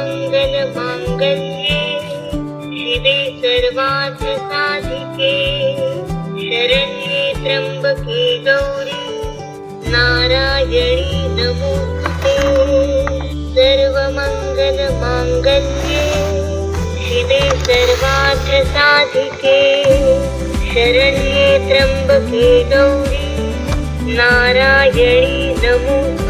सर्वमङ्गलमाङ्गल्ये शिवे सर्वार्थ साधिके. शरण्ये त्र्यंबके गौरी नारायणी नमोस्तुते. मांगल्ये शिवे सर्वार्थ साधिके. शरण्ये त्र्यंबके गौरी नारायणी नमोस्तुते.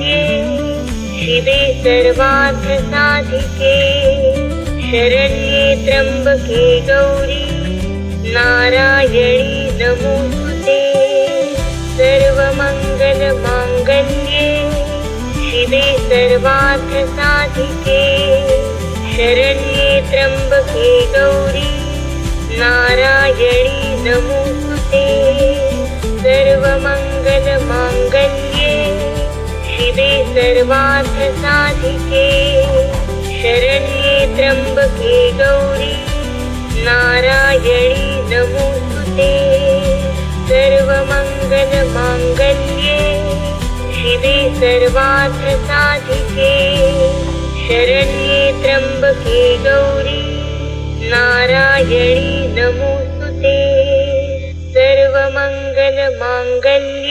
शिवे सर्वार्थ साधिके. शरण्ये त्र्यम्बके गौरी नारायणी नमोस्तुते. सर्वमङ्गलमाङ्गल्ये शिवे सर्वार्थ साधिके. शरण्ये त्र्यम्बके गौरी नारायणी नमो शिवे सर्वार्थ साधिके शरण्येत्रम्बके गौरि नारायणी नमुस्तुते। सर्वमङ्गल माङ्गल्ये शिवे सर्वार्थसाधिके। शरण्ये त्र्यम्बके गौरी नारायणी नमुस्तुते। सर्वमङ्गल माङ्गल्ये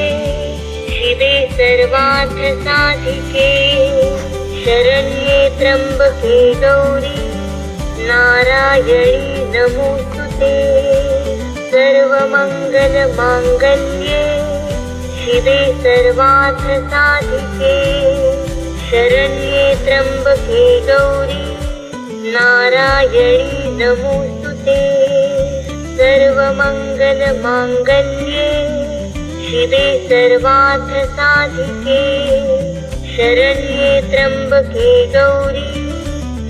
शिवे सर्वार्थ साधिके. शरण्ये त्र्यम्बके गौरी नारायणी नमोस्तुते सर्वमङ्गलमाङ्गल्ये शिवे सर्वार्थ साधिके. शरण्ये त्र्यम्बके गौरी नारायणी नमोस्तुते सर्वमङ्गलमाङ्गल्ये शिवे सर्वार्थ साधिके शरण्ये त्र्यम्बके गौरी।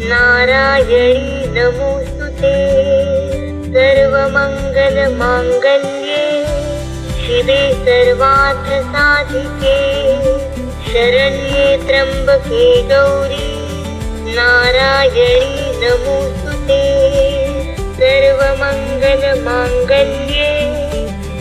नारायणी नमोस्तुते सर्वमङ्गलमाङ्गल्ये शिवे सर्वार्थ साधिके शरण्ये त्र्यम्बके गौरी। नारायणी नमोस्तुते सर्वमङ्गलमाङ्गल्ये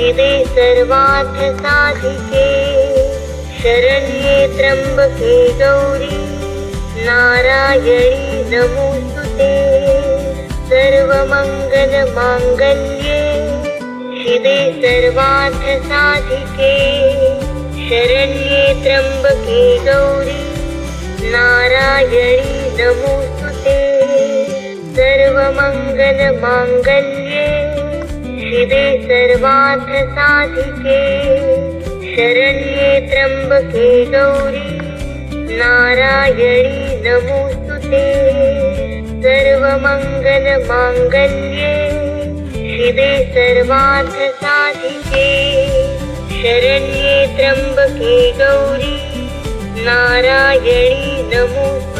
शिवे सर्वार्थ साधिके शरण्येत्रम्बके गौरी नारायणी नमुस्तुते सर्वमङ्गलमाङ्गल्ये शिवे सर्वार्थ साधिके शरण्येत्रम्बके गौरी नारायणी नमुस्तुते सर्वमङ्गल माङ्गल्ये शिवे सर्वार्थ साधिके शरण्ये त्र्यंबके गौरी नारायणी नमोस्तुते सर्वमङ्गल माङ्गल्ये शिवे सर्वार्थ साधिके शरण्ये त्र्यंबके गौरी नारायणी नमोस्तुते